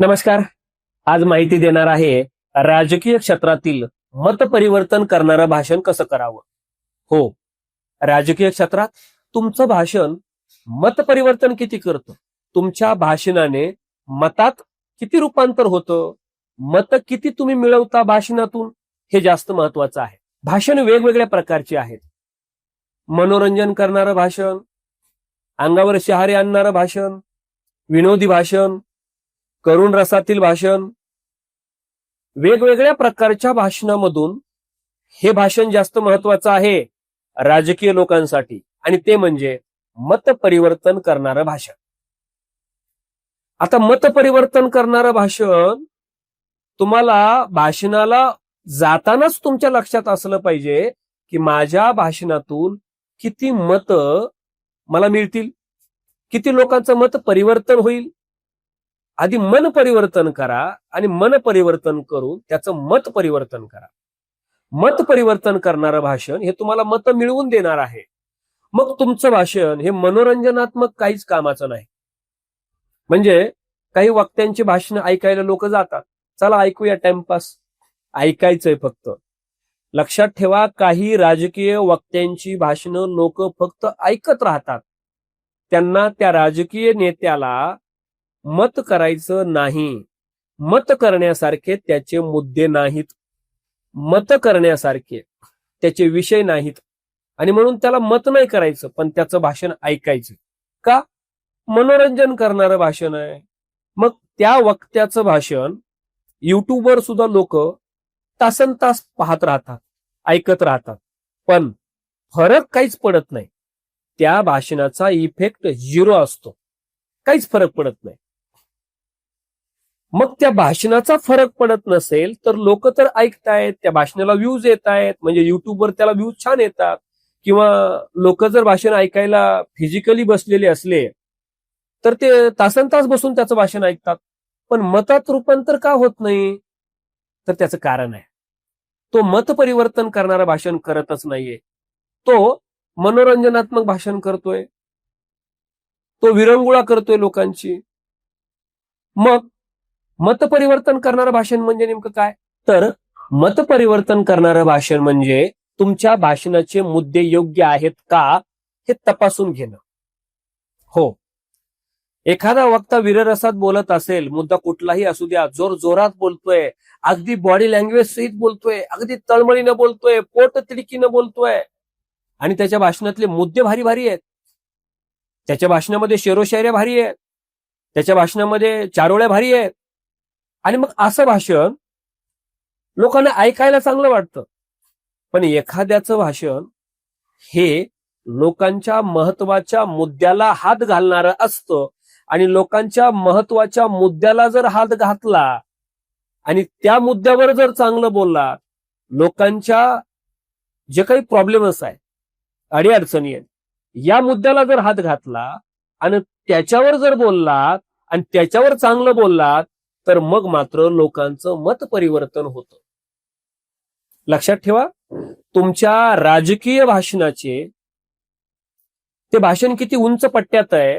नमस्कार. आज माहिती देणार आहे राजकीय क्षेत्रातील मत परिवर्तन करणारं भाषण कसं करावं? हो राजकीय क्षेत्रात तुमचं भाषण मत परिवर्तन किती करतं? तुमच्या भाषणाने मतात किती रूपांतर होतं? मत किती तुम्ही मिळवता भाषणातून? हे जास्त महत्वाचं आहे. भाषण वेगवेगळ्या प्रकारची आहेत. मनोरंजन करणारं भाषण अंगावर शहारे आणणारं भाषण विनोदी भाषण करुण रसातील भाषण वेगवेगळ्या प्रकारच्या भाषणामधून हे भाषण जास्त महत्वाचं आहे राजकीय लोकांसाठी. आणि ते म्हणजे मत परिवर्तन करणारं भाषण. आता मत परिवर्तन करणारं भाषण तुम्हाला भाषणाला जातानाच तुमच्या लक्षात असलं पाहिजे की माझ्या भाषणातून किती मत मला मिळतील. किती लोकांचं मत परिवर्तन होईल. आधी मन परिवर्तन करा आणि मन परिवर्तन करून त्याचं मत परिवर्तन करा. मत परिवर्तन करणारं भाषण हे तुम्हाला मत मिळवून देणार आहे. मग तुमचं भाषण हे मनोरंजनात्मक काहीच कामाचं नाही. म्हणजे काही वक्त्यांची भाषण ऐकायला लोक जातात. चला ऐकूया टाइमपास ऐकायचंय फक्त. लक्षात ठेवा काही राजकीय वक्त्यांची भाषणं लोक फक्त ऐकत राहतात. त्यांना त्या राजकीय नेत्याला मत करायचं नाही. मत करण्यासारखे त्याचे मुद्दे नाहीत. मत करण्यासारखे त्याचे विषय नाहीत. आणि म्हणून त्याला मत नाही करायचं पण त्याचं भाषण ऐकायचं. का? मनोरंजन करणारं भाषण आहे. मग त्या वक्त्याचं भाषण युट्यूबवर सुद्धा लोक तासन तास पाहत राहतात ऐकत राहतात. पण फरक काहीच पडत नाही. त्या भाषणाचा इफेक्ट झिरो असतो. काहीच फरक पडत नाही. मग त्या भाषणाचा फरक पडत नसेल तर लोक तर ऐकतायत त्या भाषणाला व्ह्यूज येत आहेत म्हणजे युट्यूबवर त्याला व्ह्यूज छान येतात. किंवा लोक जर भाषण ऐकायला फिजिकली बसलेले असले तर ते तासन तास बसून त्याचं भाषण ऐकतात. पण मतात रूपांतर का होत नाही? तर त्याचं कारण आहे. तो मत परिवर्तन करणारा भाषण करतच नाहीये. तो मनोरंजनात्मक भाषण करतोय. तो विरंगुळा करतोय लोकांची मग मत परिवर्तन करणारं भाषण म्हणजे नेमकं काय? तर मत परिवर्तन करणारं भाषण म्हणजे तुमच्या भाषणाचे मुद्दे योग्य आहेत का हे तपासून घेणं. हो. एखादा वक्ता वीररसात बोलत असेल मुद्दा कुठलाही असू द्या जोर जोरात बोलतोय अगदी बॉडी लँग्वेज सहित बोलतोय अगदी तळमळीनं बोलतोय पोट तिडकीनं बोलतोय आणि त्याच्या भाषणातले मुद्दे भारी भारी आहेत. त्याच्या भाषणामध्ये शेरोशायऱ्या भारी आहेत. त्याच्या भाषणामध्ये चारोळ्या भारी आहेत. आणि मग असं भाषण लोकांना ऐकायला चांगलं वाटतं. पण एखाद्याचं भाषण हे लोकांच्या महत्त्वाच्या मुद्द्याला हात घालणारं असतं आणि लोकांच्या महत्त्वाच्या मुद्द्याला जर हात घातला आणि त्या मुद्द्यावर जर चांगलं बोलला लोकांच्या जे काही प्रॉब्लेम्स आहे अडीअडचणी आहेत या मुद्द्याला जर हात घातला आणि त्याच्यावर जर बोललात आणि त्याच्यावर चांगलं बोललात तर मग मात्र लोकांचं मत परिवर्तन होतं. लक्षात ठेवा तुमच्या राजकीय भाषणाचे ते भाषण किती उंच पट्ट्यात आहे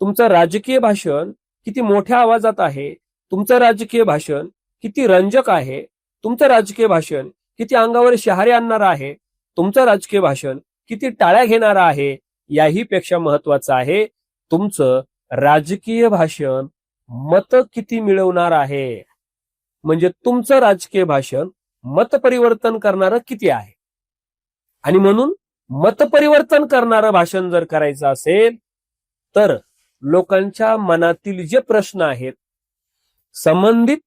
तुमचं राजकीय भाषण किती मोठ्या आवाजात आहे तुमचं राजकीय भाषण किती रंजक आहे तुमचं राजकीय भाषण किती अंगावर शहारे आणणार आहे तुमचं राजकीय भाषण किती टाळ्या घेणार आहे याही पेक्षा महत्वाचं आहे तुमचं राजकीय भाषण मत किती मिळवणार आहे? म्हणजे तुमचं राजकीय भाषण मत परिवर्तन करणारं किती आहे? आणि म्हणून मत परिवर्तन करणारं भाषण जर करायचं असेल तर लोकांच्या मनातील जे प्रश्न आहेत संबंधित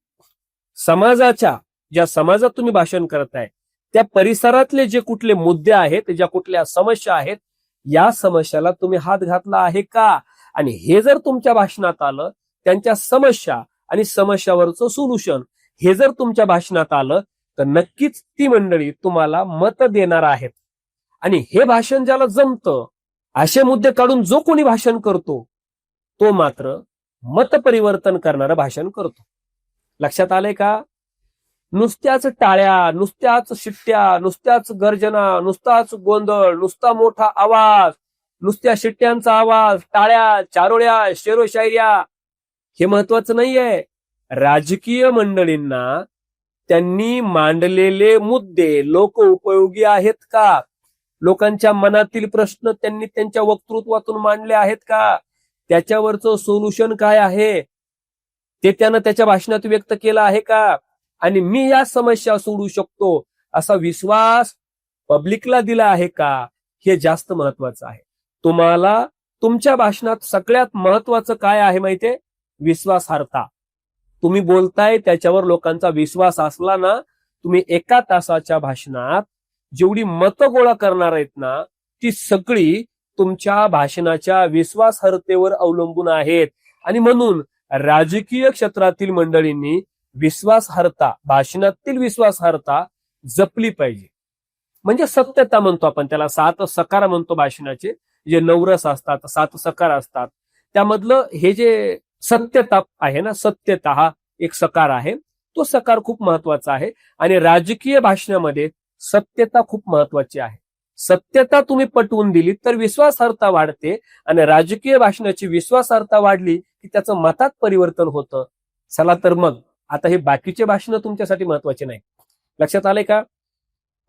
समाजाच्या ज्या समाजात तुम्ही भाषण करताय त्या परिसरातले जे कुठले मुद्दे आहेत ज्या कुठल्या समस्या आहेत या समस्याला तुम्ही हात घातला आहे का? आणि हे जर तुमच्या भाषणात आलं त्यांच्या समस्या आणि समस्यावरचं सोल्युशन हे जर तुमच्या भाषणात आलं तर नक्कीच ती मंडळी तुम्हाला मत देणार आहेत. आणि हे भाषण ज्याला जमतं असे मुद्दे काढून जो कोणी भाषण करतो तो मात्र मत परिवर्तन करणारं भाषण करतो. लक्षात आलंय का? नुसत्याच टाळ्या नुसत्याच शिट्ट्या नुसत्याच गर्जना नुसताच गोंधळ नुसता मोठा आवाज नुसत्या शिट्ट्यांचा आवाज टाळ्या चारोळ्या शेरोशायऱ्या हे महत्वाचं नाहीये. राजकीय मंडळींना त्यांनी मांडलेले मुद्दे लोक उपयोगी आहेत का? लोकांच्या मनातील प्रश्न त्यांनी त्यांच्या वक्तृत्वातून मांडले आहेत का? त्याच्यावरचं सोल्युशन काय आहे? ते त्यानं त्याच्या भाषणात व्यक्त केलं आहे का? आणि मी या समस्या सोडू शकतो असा विश्वास पब्लिकला दिला आहे का? हे जास्त महत्वाचं आहे. तुम्हाला तुमच्या भाषणात सगळ्यात महत्वाचं काय आहे माहितीये? विश्वासार्हता. तुम्ही बोलताय त्याच्यावर लोकांचा विश्वास असला ना तुम्ही एका तासाच्या भाषणात जेवढी मतं गोळा करणार आहेत ना ती सगळी तुमच्या भाषणाच्या विश्वासार्हतेवर अवलंबून आहेत. आणि म्हणून राजकीय क्षेत्रातील मंडळींनी विश्वासार्हता भाषणातील विश्वासार्हता जपली पाहिजे. म्हणजे सत्यता म्हणतो आपण त्याला सात सकार म्हणतो भाषणाचे. जे नवरस असतात सात सकार असतात. त्यामधलं हे जे सत्यता आहे ना सत्यता हा एक सकार आहे. तो सकार खूप महत्त्वाचा आहे. आणि राजकीय भाषणामध्ये सत्यता खूप महत्वाची आहे. सत्यता तुम्ही पटवून दिली तर विश्वासार्हता वाढते आणि राजकीय भाषणाची विश्वासार्हता वाढली की त्याचं मतात परिवर्तन होतं. चला तर मग आता हे बाकीचे भाषण तुमच्यासाठी महत्त्वाचे नाही. लक्षात आले का?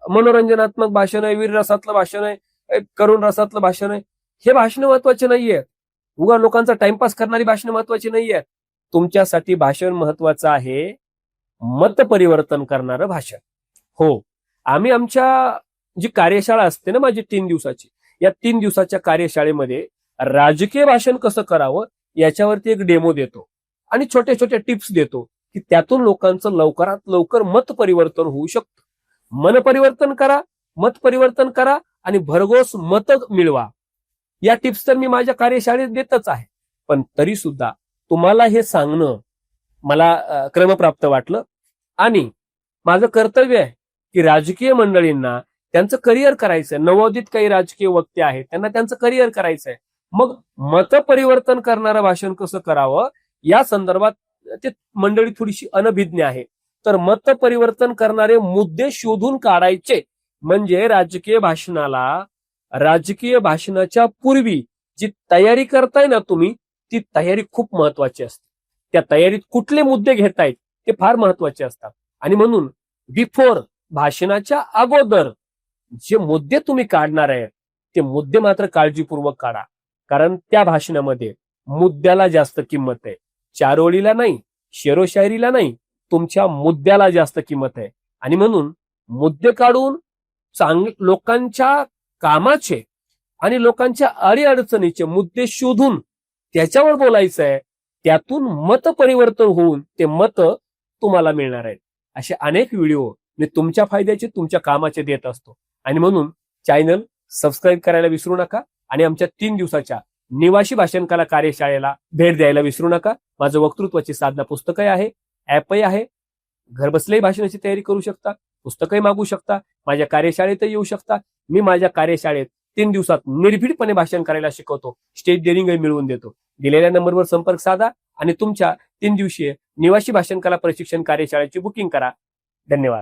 मनोरंजनात्मक भाषण आहे वीर रसातलं भाषण आहे करुण रसातलं भाषण आहे. हे भाषण महत्त्वाचे नाहीये. उगा लोकांचा टाइमपास करणारी भाषण महत्वाची नाहीये. तुमच्यासाठी भाषण महत्वाचं आहे. मत परिवर्तन करणारं भाषण. हो. आम्ही आमच्या जी कार्यशाळा असते ना माझी तीन दिवसाची या तीन दिवसाच्या कार्यशाळेमध्ये राजकीय भाषण कसं करावं याच्यावरती एक डेमो देतो. आणि छोटे छोटे टिप्स देतो की त्यातून लोकांचं लवकरात लवकर मत परिवर्तन होऊ शकतं. मन परिवर्तन करा मत परिवर्तन करा आणि भरघोस मत मिळवा. या टिप्स तर मी माझ्या कार्यशाळेत देतच आहे. पण तरी सुद्धा तुम्हाला हे सांगणं मला क्रमप्राप्त वाटलं. आणि माझं कर्तव्य आहे की राजकीय मंडळींना त्यांचं करिअर करायचंय. नवोदित काही राजकीय वक्ते आहेत त्यांना त्यांचं करिअर करायचंय. मग मत परिवर्तन करणारं भाषण कसं करावं? या संदर्भात ते मंडळी थोडीशी अनभिज्ञ आहे. तर मत परिवर्तन करणारे मुद्दे शोधून काढायचे म्हणजे राजकीय भाषणाला राजकीय भाषणाच्या पूर्वी जी तयारी करताय ना तुम्ही ती तयारी खूप महत्वाची असते. त्या तयारीत कुठले मुद्दे घेतायत ते फार महत्त्वाचे असतात. आणि म्हणून बिफोर भाषणाच्या अगोदर जे मुद्दे तुम्ही काढणार आहे ते मुद्दे मात्र काळजीपूर्वक काढा. कारण त्या भाषणामध्ये मुद्द्याला जास्त किंमत आहे. चारोळीला नाही शेरोशायरीला नाही तुमच्या मुद्द्याला जास्त किंमत आहे. आणि म्हणून मुद्दे काढून चांग लोकांच्या कामाचे आणि लोकांच्या अडीअडचणीचे मुद्दे शोधून त्याच्यावर बोलायचं आहे त्यातून मत परिवर्तन होऊन ते मत तुम्हाला मिळणार आहेत. असे अनेक व्हिडिओ मी तुमच्या फायद्याचे तुमच्या कामाचे देत असतो. आणि म्हणून चॅनल सबस्क्राईब करायला विसरू नका आणि आमच्या तीन दिवसाच्या निवासी भाषण कला कार्यशाळेला भेट द्यायला विसरू नका. माझं वक्तृत्वाची साधना पुस्तकही आहे ऍपही आहे. घरबसल्याही भाषणाची तयारी करू शकता. पुस्तकही मागू शकता माझ्या कार्यशाळेतही येऊ शकता. मी माझ्या कार्यशाळेत तीन दिवसात निर्भीडपणे भाषण करायला शिकवतो. स्टेज डेअरिंगही मिळवून देतो. दिलेल्या नंबरवर संपर्क साधा आणि तुमच्या तीन दिवसीय निवासी भाषण कला प्रशिक्षण कार्यशाळेची बुकिंग करा. धन्यवाद.